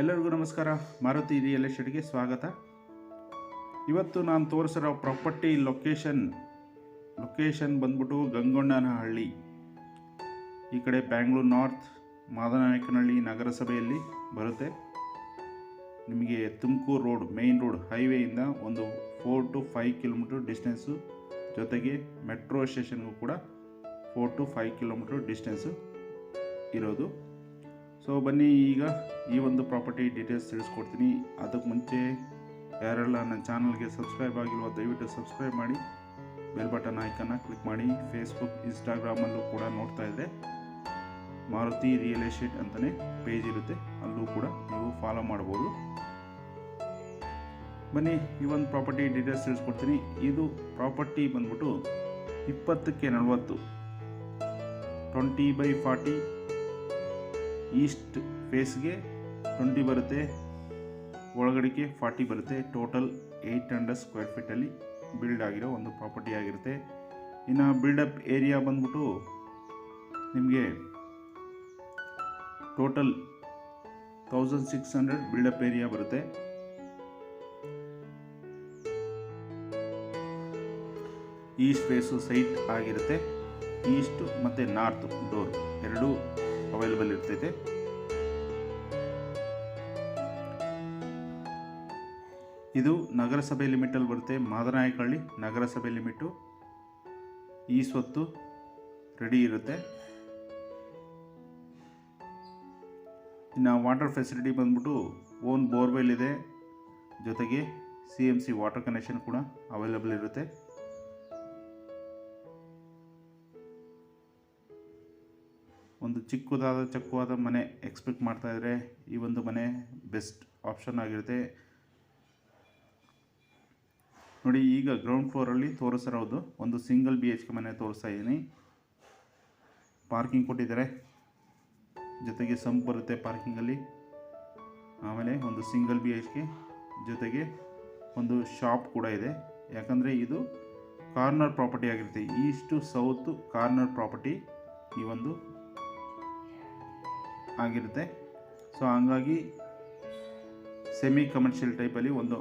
ಎಲ್ಲರಿಗೂ ನಮಸ್ಕಾರ. ಮಾರುತಿ ರಿಯಲ್ ಎಸ್ಟೇಟ್ಗೆ ಸ್ವಾಗತ. ಇವತ್ತು ನಾನು ತೋರಿಸಿರೋ ಪ್ರಾಪರ್ಟಿ ಲೊಕೇಶನ್ ಲೊಕೇಶನ್ ಬಂದ್ಬಿಟ್ಟು ಗಂಗೊಂಡನಹಳ್ಳಿ. ಈ ಕಡೆ ಬ್ಯಾಂಗ್ಳೂರು ನಾರ್ತ್ ಮಾದನಾಯಕನಹಳ್ಳಿ ನಗರಸಭೆಯಲ್ಲಿ ಬರುತ್ತೆ. ನಿಮಗೆ ತುಮಕೂರು ರೋಡ್ ಮೇಯ್ನ್ ರೋಡ್ ಹೈವೇಯಿಂದ ಒಂದು four to five kilometre distance ಜೊತೆಗೆ ಮೆಟ್ರೋ ಸ್ಟೇಷನ್ಗೂ ಕೂಡ four to five kilometre distance ಇರೋದು. ಸೊ ಬನ್ನಿ, ಈಗ ಈ ಒಂದು ಪ್ರಾಪರ್ಟಿ ಡೀಟೇಲ್ಸ್ ತಿಳಿಸ್ಕೊಡ್ತೀನಿ. ಅದಕ್ಕೆ ಮುಂಚೆ ಯಾರೆಲ್ಲ ನನ್ನ ಚಾನಲ್ಗೆ ಸಬ್ಸ್ಕ್ರೈಬ್ ಆಗಿಲ್ವೋ, ದಯವಿಟ್ಟು ಸಬ್ಸ್ಕ್ರೈಬ್ ಮಾಡಿ. ಬೆಲ್ ಬಟನ್ ಐಕನ್ನ ಕ್ಲಿಕ್ ಮಾಡಿ. ಫೇಸ್ಬುಕ್ ಇನ್ಸ್ಟಾಗ್ರಾಮಲ್ಲೂ ಕೂಡ ನೋಡ್ತಾ ಇದ್ದರೆ ಮಾರುತಿ ರಿಯಲ್ ಎಸ್ಟೇಟ್ ಅಂತಲೇ ಪೇಜ್ ಇರುತ್ತೆ. ಅಲ್ಲೂ ಕೂಡ ನೀವು ಫಾಲೋ ಮಾಡ್ಬೋದು. ಬನ್ನಿ, ಈ ಒಂದು ಪ್ರಾಪರ್ಟಿ ಡೀಟೇಲ್ಸ್ ತಿಳಿಸ್ಕೊಡ್ತೀನಿ. ಇದು ಪ್ರಾಪರ್ಟಿ ಬಂದ್ಬಿಟ್ಟು ಇಪ್ಪತ್ತಕ್ಕೆ ನಲವತ್ತು. ಟ್ವೆಂಟಿ ಬೈ ಫಾರ್ಟಿ ಈಸ್ಟ್ ಫೇಸ್ಗೆ ಟ್ವೆಂಟಿ ಬರುತ್ತೆ, ಒಳಗಡೆಗೆ ಫಾರ್ಟಿ ಬರುತ್ತೆ. ಟೋಟಲ್ ಏಯ್ಟ್ ಹಂಡ್ರೆಡ್ ಸ್ಕ್ವೇರ್ ಫೀಟಲ್ಲಿ ಬಿಲ್ಡ್ ಆಗಿರೋ ಒಂದು ಪ್ರಾಪರ್ಟಿ ಆಗಿರುತ್ತೆ. ಇನ್ನು ಬಿಲ್ಡಪ್ ಏರಿಯಾ ಬಂದ್ಬಿಟ್ಟು ನಿಮಗೆ total thousand six hundred build up area ಬರುತ್ತೆ. ಈಸ್ಟ್ ಫೇಸು ಸೈಟ್ ಆಗಿರುತ್ತೆ. ಈಸ್ಟ್ ಮತ್ತು ನಾರ್ತ್ ಡೋರ್ ಎರಡೂ ಅವೈಲಬಲ್ ಇರ್ತೈತೆ. ಇದು ನಗರಸಭೆ ಲಿಮಿಟಲ್ಲಿ ಬರುತ್ತೆ. ಮಾದನಾಯಕಹಳ್ಳಿ ನಗರಸಭೆ ಲಿಮಿಟು. ಈ ಸ್ವತ್ತು ರೆಡಿ ಇರುತ್ತೆ. ಇನ್ನು ವಾಟರ್ ಫೆಸಿಲಿಟಿ ಬಂದ್ಬಿಟ್ಟು ಓನ್ ಬೋರ್ವೆಲ್ ಇದೆ. ಜೊತೆಗೆ C M C water connection ಕೂಡ ಅವೈಲೇಬಲ್ ಇರುತ್ತೆ. ಒಂದು ಚಿಕ್ಕದಾದ, ಚಕ್ಕವಾದ ಮನೆ ಎಕ್ಸ್ಪೆಕ್ಟ್ ಮಾಡ್ತಾ ಇದ್ರೆ ಈ ಒಂದು ಮನೆ ಬೆಸ್ಟ್ ಆಪ್ಷನ್ ಆಗಿರುತ್ತೆ. ನೋಡಿ, ಈಗ ಗ್ರೌಂಡ್ ಫ್ಲೋರಲ್ಲಿ ತೋರಿಸಿರೋದು ಒಂದು ಸಿಂಗಲ್ ಬಿ ಎಚ್ ಕೆ ಮನೆ ತೋರಿಸ್ತಾ ಇದ್ದೀನಿ. ಪಾರ್ಕಿಂಗ್ ಕೊಟ್ಟಿದ್ದಾರೆ. ಜೊತೆಗೆ ಸಂಪ್ ಬರುತ್ತೆ ಪಾರ್ಕಿಂಗಲ್ಲಿ ಆಮೇಲೆ ಒಂದು ಸಿಂಗಲ್ ಬಿ ಎಚ್ ಕೆ ಜೊತೆಗೆ ಒಂದು ಶಾಪ್ ಕೂಡ ಇದೆ. ಯಾಕಂದರೆ ಇದು ಕಾರ್ನರ್ ಪ್ರಾಪರ್ಟಿ ಆಗಿರುತ್ತೆ. ಈಸ್ಟು ಸೌತು ಕಾರ್ನರ್ ಪ್ರಾಪರ್ಟಿ ಈ ಒಂದು ಆಗಿರುತ್ತೆ. ಸೊ ಹಂಗಾಗಿ ಸೆಮಿ ಕಮರ್ಷಿಯಲ್ ಟೈಪಲ್ಲಿ ಒಂದು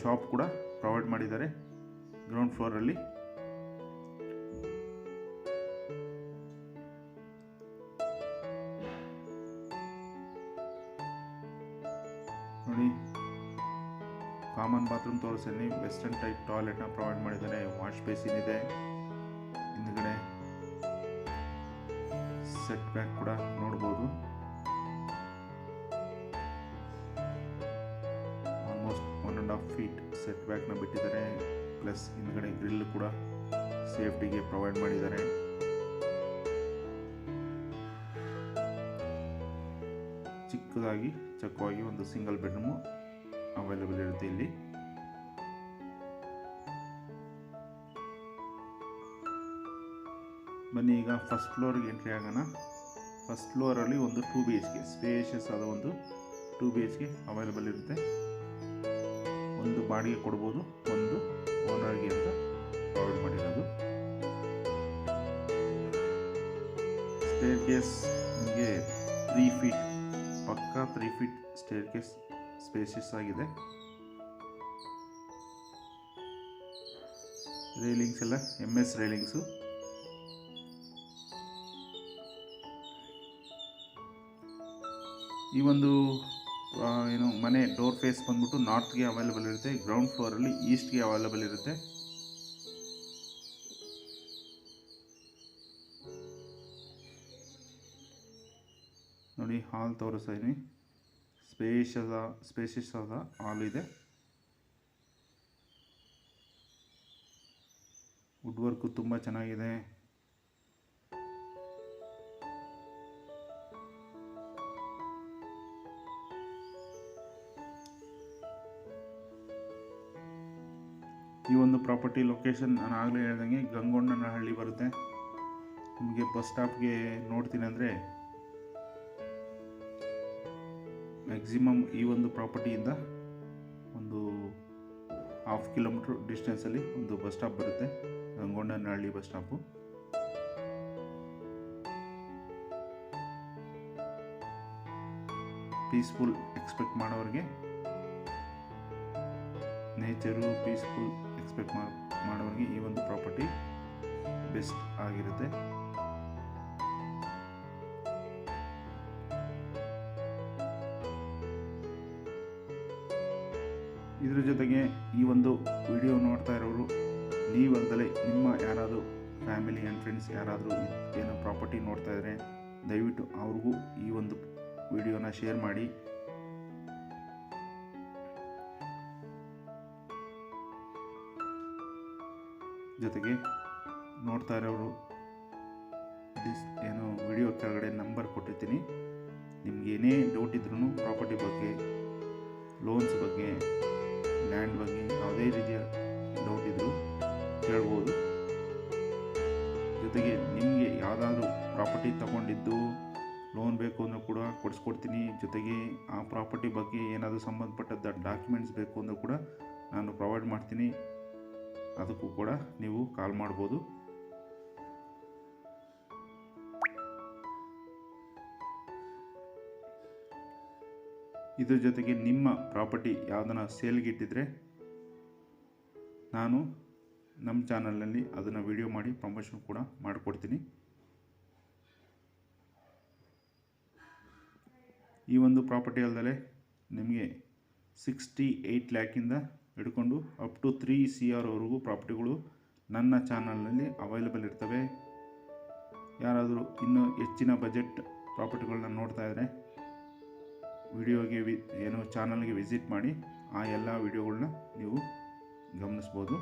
ಶಾಪ್ ಕೂಡ ಪ್ರೊವೈಡ್ ಮಾಡಿದ್ದಾರೆ ಗ್ರೌಂಡ್ ಫ್ಲೋರಲ್ಲಿ ನೋಡಿ ಕಾಮನ್ ಬಾತ್ರೂಮ್ ತೋರಿಸ್ತೀನಿ ವೆಸ್ಟರ್ನ್ ಟೈಪ್ ಟಾಯ್ಲೆಟ್ನ ಪ್ರೊವೈಡ್ ಮಾಡಿದ್ದಾರೆ. ವಾಶ್ ಬೇಸಿನ್ ಇದೆ. ಹಿಂದ್ಗಡೆ ಸೆಟ್ ಬ್ಯಾಕ್ ಕೂಡ ನೋಡ್ಬೋದು. ಆ್ಯಂಡ್ ಹಾಫ್ ಫೀಟ್ ಸೆಟ್ ಬ್ಯಾಕ್ನ ಬಿಟ್ಟಿದ್ದಾರೆ. ಪ್ಲಸ್ ಹಿಂದ್ಗಡೆ ಗ್ರಿಲ್ ಕೂಡ ಸೇಫ್ಟಿಗೆ ಪ್ರೊವೈಡ್ ಮಾಡಿದ್ದಾರೆ. ಚಿಕ್ಕದಾಗಿ, ಚಕ್ಕವಾಗಿ ಒಂದು ಸಿಂಗಲ್ ಬೆಡ್ರೂಮು ಅವೈಲೇಬಲ್ ಇರುತ್ತೆ ಇಲ್ಲಿ. ಬನ್ನಿ ಈಗ ಫಸ್ಟ್ ಫ್ಲೋರ್ಗೆ ಎಂಟ್ರಿ ಆಗೋಣ. ಫಸ್ಟ್ ಫ್ಲೋರಲ್ಲಿ ಒಂದು two B H K spacious ಆದ ಒಂದು two B H K available ಇರುತ್ತೆ. ಒಂದು ಬಾಡಿಗೆ ಕೊಡ್ಬೋದು, ಒಂದು ಓನರ್ಗೆ ಅಂತ ಪ್ರೊವೈಡ್ ಮಾಡಿರೋದು. ಸ್ಟೇರ್ ಕೇಸ್ ನಿಮಗೆ ತ್ರೀ ಫೀಟ್ ಪಕ್ಕಾ three feet staircase species ಆಗಿದೆ. ರೈಲಿಂಗ್ಸ್ ಎಲ್ಲ ಎಂ ಎಸ್ ರೈಲಿಂಗ್ಸು ಈ ಒಂದು ಏನು, ಮನೆ ಡೋರ್ ಫೇಸ್ ಬಂದ್ಬಿಟ್ಟು ನಾರ್ತ್ಗೆ ಅವೈಲೇಬಲ್ ಇರುತ್ತೆ. ಗ್ರೌಂಡ್ ಫ್ಲೋರಲ್ಲಿ ಈಸ್ಟ್ಗೆ ಅವೈಲೇಬಲ್ ಇರುತ್ತೆ. ನೋಡಿ ಹಾಲ್ ತೋರಿಸ್ತಾ ಇದ್ದೀನಿ ಸ್ಪೇಷಸ್ ಸ್ಪೇಷಿಯಸ್ ಆದ ಹಾಲ್ ಇದೆ. ವುಡ್ ವರ್ಕು ತುಂಬ ಚೆನ್ನಾಗಿದೆ. ಈ ಒಂದು ಪ್ರಾಪರ್ಟಿ ಲೊಕೇಶನ್ ನಾನು ಆಗಲೇ ಹೇಳ್ದಂಗೆ ಗಂಗೊಂಡನಹಳ್ಳಿ ಬರುತ್ತೆ. ನಿಮಗೆ ಬಸ್ ಸ್ಟಾಪ್ಗೆ ನೋಡ್ತೀನಿ ಅಂದರೆ ಮ್ಯಾಕ್ಸಿಮಮ್ ಈ ಒಂದು ಪ್ರಾಪರ್ಟಿಯಿಂದ ಒಂದು ಹಾಫ್ ಕಿಲೋಮೀಟ್ರ್ ಡಿಸ್ಟೆನ್ಸಲ್ಲಿ ಒಂದು ಬಸ್ ಸ್ಟಾಪ್ ಬರುತ್ತೆ, Gangondanahalli bus stop. Peaceful expect ಮಾಡೋರಿಗೆ ನೇಚರು ಪೀಸ್ಫುಲ್ ಎಕ್ಸ್ಪೆಕ್ಟ್ ಮಾಡೋರಿಗೆ ಈ ಒಂದು ಪ್ರಾಪರ್ಟಿ ಬೆಸ್ಟ್ ಆಗಿರುತ್ತೆ. ಇದರ ಜೊತೆಗೆ ಈ ಒಂದು ವಿಡಿಯೋ ನೋಡ್ತಾ ಇರೋರು, ನೀವಲ್ದಲೇ ನಿಮ್ಮ ಯಾರಾದರೂ ಫ್ಯಾಮಿಲಿ ಆ್ಯಂಡ್ ಫ್ರೆಂಡ್ಸ್ ಯಾರಾದರೂ ಏನೋ ಪ್ರಾಪರ್ಟಿ ನೋಡ್ತಾ ಇದ್ದರೆ ದಯವಿಟ್ಟು ಅವ್ರಿಗೂ ಈ ಒಂದು ವಿಡಿಯೋನ ಶೇರ್ ಮಾಡಿ. ಜೊತೆಗೆ ನೋಡ್ತಾ ಇರೋರು ಡಿಸ್ ಏನು ವಿಡಿಯೋ ಕೆಳಗಡೆ ನಂಬರ್ ಕೊಟ್ಟಿರ್ತೀನಿ. ನಿಮ್ಗೆ ಏನೇ ಡೌಟ್ ಇದ್ರೂ ಪ್ರಾಪರ್ಟಿ ಬಗ್ಗೆ ಲೋನ್ಸ್ ಬಗ್ಗೆ ಲ್ಯಾಂಡ್ ಬಗ್ಗೆ ಯಾವುದೇ ರೀತಿಯ ಡೌಟ್ ಇದ್ದರೂ ಕೇಳ್ಬೋದು. ಜೊತೆಗೆ ನಿಮಗೆ ಯಾವುದಾದ್ರೂ ಪ್ರಾಪರ್ಟಿ ತಗೊಂಡಿದ್ದು ಲೋನ್ ಬೇಕು ಅಂದರೂ ಕೂಡ ಕೊಡಿಸ್ಕೊಡ್ತೀನಿ. ಜೊತೆಗೆ ಆ ಪ್ರಾಪರ್ಟಿ ಬಗ್ಗೆ ಏನಾದರೂ ಸಂಬಂಧಪಟ್ಟದ ಡಾಕ್ಯುಮೆಂಟ್ಸ್ ಬೇಕು ಅಂದರೂ ಕೂಡ ನಾನು ಪ್ರೊವೈಡ್ ಮಾಡ್ತೀನಿ. ಅದಕ್ಕೂ ಕೂಡ ನೀವು ಕಾಲ್ ಮಾಡ್ಬೋದು. ಇದ್ರ ಜೊತೆಗೆ ನಿಮ್ಮ ಪ್ರಾಪರ್ಟಿ ಯಾವುದನ್ನ ಸೇಲ್ಗೆ ಇಟ್ಟಿದ್ರೆ ನಾನು ನಮ್ಮ ಚಾನಲ್ನಲ್ಲಿ ಅದನ್ನು ವಿಡಿಯೋ ಮಾಡಿ ಪ್ರಮೋಷನ್ ಕೂಡ ಮಾಡಿಕೊಡ್ತೀನಿ. ಈ ಒಂದು ಪ್ರಾಪರ್ಟಿ ಅಲ್ಲದೆ ನಿಮಗೆ ಸಿಕ್ಸ್ಟಿ ಏಯ್ಟ್ ಲ್ಯಾಕಿಂದ ಹಿಡ್ಕೊಂಡು ಅಪ್ ಟು ತ್ರೀ ಸಿ ಆರ್ವರೆಗೂ ಪ್ರಾಪರ್ಟಿಗಳು ನನ್ನ ಚಾನಲ್ನಲ್ಲಿ ಅವೈಲಬಲ್ ಇರ್ತವೆ. ಯಾರಾದರೂ ಇನ್ನೂ ಹೆಚ್ಚಿನ ಬಜೆಟ್ ಪ್ರಾಪರ್ಟಿಗಳನ್ನ ನೋಡ್ತಾ ಇದ್ದರೆ ವಿಡಿಯೋಗೆ ವಿ ಏನು ಚಾನಲ್ಗೆ ವಿಸಿಟ್ ಮಾಡಿ ಆ ಎಲ್ಲ ವಿಡಿಯೋಗಳನ್ನ ನೀವು ಗಮನಿಸ್ಬೋದು.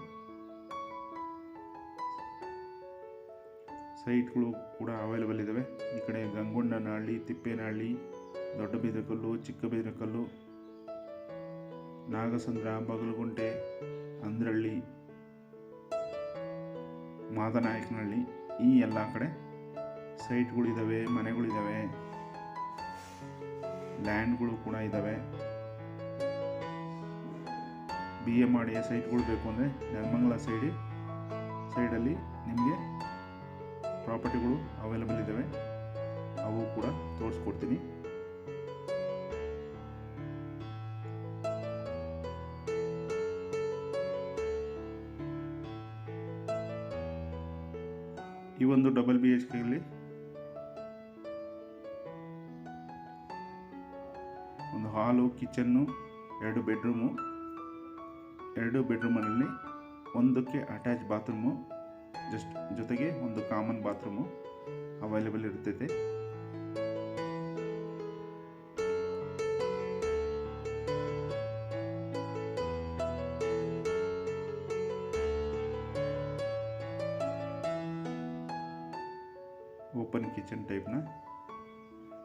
ಸೈಟ್ಗಳು ಕೂಡ ಅವೈಲೇಬಲ್ ಇದ್ದಾವೆ ಈ ಕಡೆ ಗಂಗೊಂಡನಹಳ್ಳಿ, ತಿಪ್ಪೇನಹಳ್ಳಿ, ದೊಡ್ಡ ಬಿದರಕಲ್ಲು, ಚಿಕ್ಕ ಬಿದರಕಲ್ಲು ನಾಗಸಂದ್ರ, ಬಗಲಗುಂಟೆ, ಅಂದ್ರಳ್ಳಿ, ಮಾದನಾಯಕನಹಳ್ಳಿ, ಈ ಎಲ್ಲ ಕಡೆ ಸೈಟ್ಗಳಿದ್ದಾವೆ ಮನೆಗಳಿದ್ದಾವೆ ಲ್ಯಾಂಡ್ಗಳು ಕೂಡ ಇದ್ದಾವೆ ಬಿ ಎ ಮಾಡಿಯ ಸೈಟ್ಗಳು ಬೇಕು ಅಂದರೆ ನೆಲಮಂಗಲ ಸೈಡಿ, ಸೈಡಲ್ಲಿ ನಿಮಗೆ ಪ್ರಾಪರ್ಟಿಗಳು ಅವೈಲಬಲ್ ಇದ್ದಾವೆ ಅವು ಕೂಡ ತೋರಿಸ್ಕೊಡ್ತೀನಿ. ಈ ಒಂದು ಡಬಲ್ ಬಿ ಎಚ್ ಕೆಯಲ್ಲಿ ಒಂದು ಹಾಲು, ಕಿಚನ್ನು, ಎರಡು ಬೆಡ್ರೂಮು ಎರಡು ಬೆಡ್ರೂಮಲ್ಲಿ ಒಂದಕ್ಕೆ ಅಟ್ಯಾಚ್ ಬಾತ್ರೂಮು ಜಸ್ಟ್ ಜೊತೆಗೆ ಒಂದು ಕಾಮನ್ ಬಾತ್ರೂಮು ಅವೈಲೇಬಲ್ ಇರ್ತೈತೆ. ಓಪನ್ ಕಿಚನ್ ಟೈಪ್ನ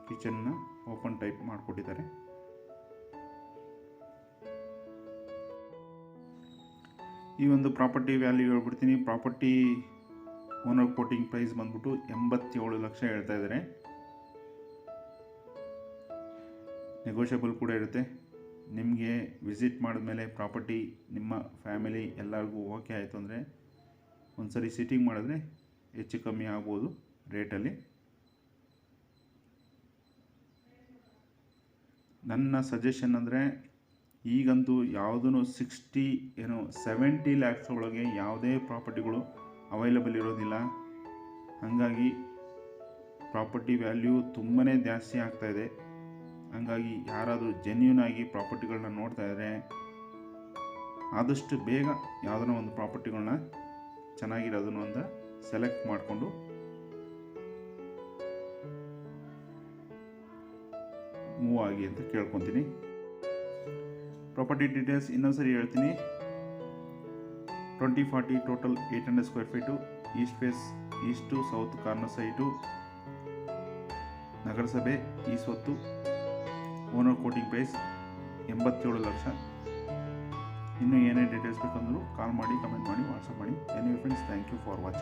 ಕಿಚನ್ನ ಓಪನ್ ಟೈಪ್ ಮಾಡಿಕೊಟ್ಟಿದ್ದಾರೆ. ಈ ಒಂದು ಪ್ರಾಪರ್ಟಿ ವ್ಯಾಲ್ಯೂ ಹೇಳ್ಬಿಡ್ತೀನಿ. ಪ್ರಾಪರ್ಟಿ ಓನರ್ ಕೋಟಿಂಗ್ ಪ್ರೈಸ್ ಬಂದ್ಬಿಟ್ಟು ಎಂಬತ್ತೇಳು ಲಕ್ಷ ಹೇಳ್ತಾ ಇದ್ದಾರೆ. ನೆಗೋಷಿಯಬಲ್ ಕೂಡ ಇರುತ್ತೆ. ನಿಮಗೆ ವಿಸಿಟ್ ಮಾಡಿದ್ಮೇಲೆ ಪ್ರಾಪರ್ಟಿ ನಿಮ್ಮ ಫ್ಯಾಮಿಲಿ ಎಲ್ಲರಿಗೂ ಓಕೆ ಆಯಿತು ಅಂದರೆ ಒಂದು ಸರಿ ಸಿಟ್ಟಿಂಗ್ ಮಾಡಿದ್ರೆ ಹೆಚ್ಚು ಕಮ್ಮಿ ಆಗ್ಬೋದು. ರೇಟಲ್ಲಿ ನನ್ನ ಸಜೆಷನ್ ಅಂದರೆ ಈಗಂತೂ ಯಾವುದೂ ಸಿಕ್ಸ್ಟಿ ಏನು ಸೆವೆಂಟಿ ಲ್ಯಾಕ್ಸ್ ಒಳಗೆ ಯಾವುದೇ ಪ್ರಾಪರ್ಟಿಗಳು ಅವೈಲಬಲ್ ಇರೋದಿಲ್ಲ. ಹಾಗಾಗಿ ಪ್ರಾಪರ್ಟಿ ವ್ಯಾಲ್ಯೂ ತುಂಬಾ ಜಾಸ್ತಿ ಆಗ್ತಾಯಿದೆ ಹಾಗಾಗಿ ಯಾರಾದರೂ ಜೆನ್ಯೂನ್ ಆಗಿ ಪ್ರಾಪರ್ಟಿಗಳನ್ನ ನೋಡ್ತಾ ಇದ್ದರೆ ಆದಷ್ಟು ಬೇಗ ಯಾವುದನ್ನ ಒಂದು ಪ್ರಾಪರ್ಟಿಗಳನ್ನ ಚೆನ್ನಾಗಿರೋದನ್ನು ಅಂತ ಸೆಲೆಕ್ಟ್ ಮಾಡಿಕೊಂಡು ಮೂವ್ ಆಗಿ ಅಂತ ಕೇಳ್ಕೊತೀನಿ. ಪ್ರಾಪರ್ಟಿ ಡೀಟೇಲ್ಸ್ ಇನ್ನೊಂದ್ಸರಿ ಹೇಳ್ತೀನಿ. Twenty forty total eight hundred square feet east face east south corner site ನಗರಸಭೆ, ಈ ಸ್ವತ್ತು ಓನರ್ ಕೋಟಿಂಗ್ ಪ್ರೈಸ್ ಎಂಬತ್ತೇಳು ಲಕ್ಷ. ಇನ್ನೂ ಏನೇ ಡೀಟೇಲ್ಸ್ ಬೇಕಂದ್ರೂ ಕಾಲ್ ಮಾಡಿ ಕಮೆಂಟ್ ಮಾಡಿ ವಾಟ್ಸಪ್ ಮಾಡಿ. Any friends thank you for watching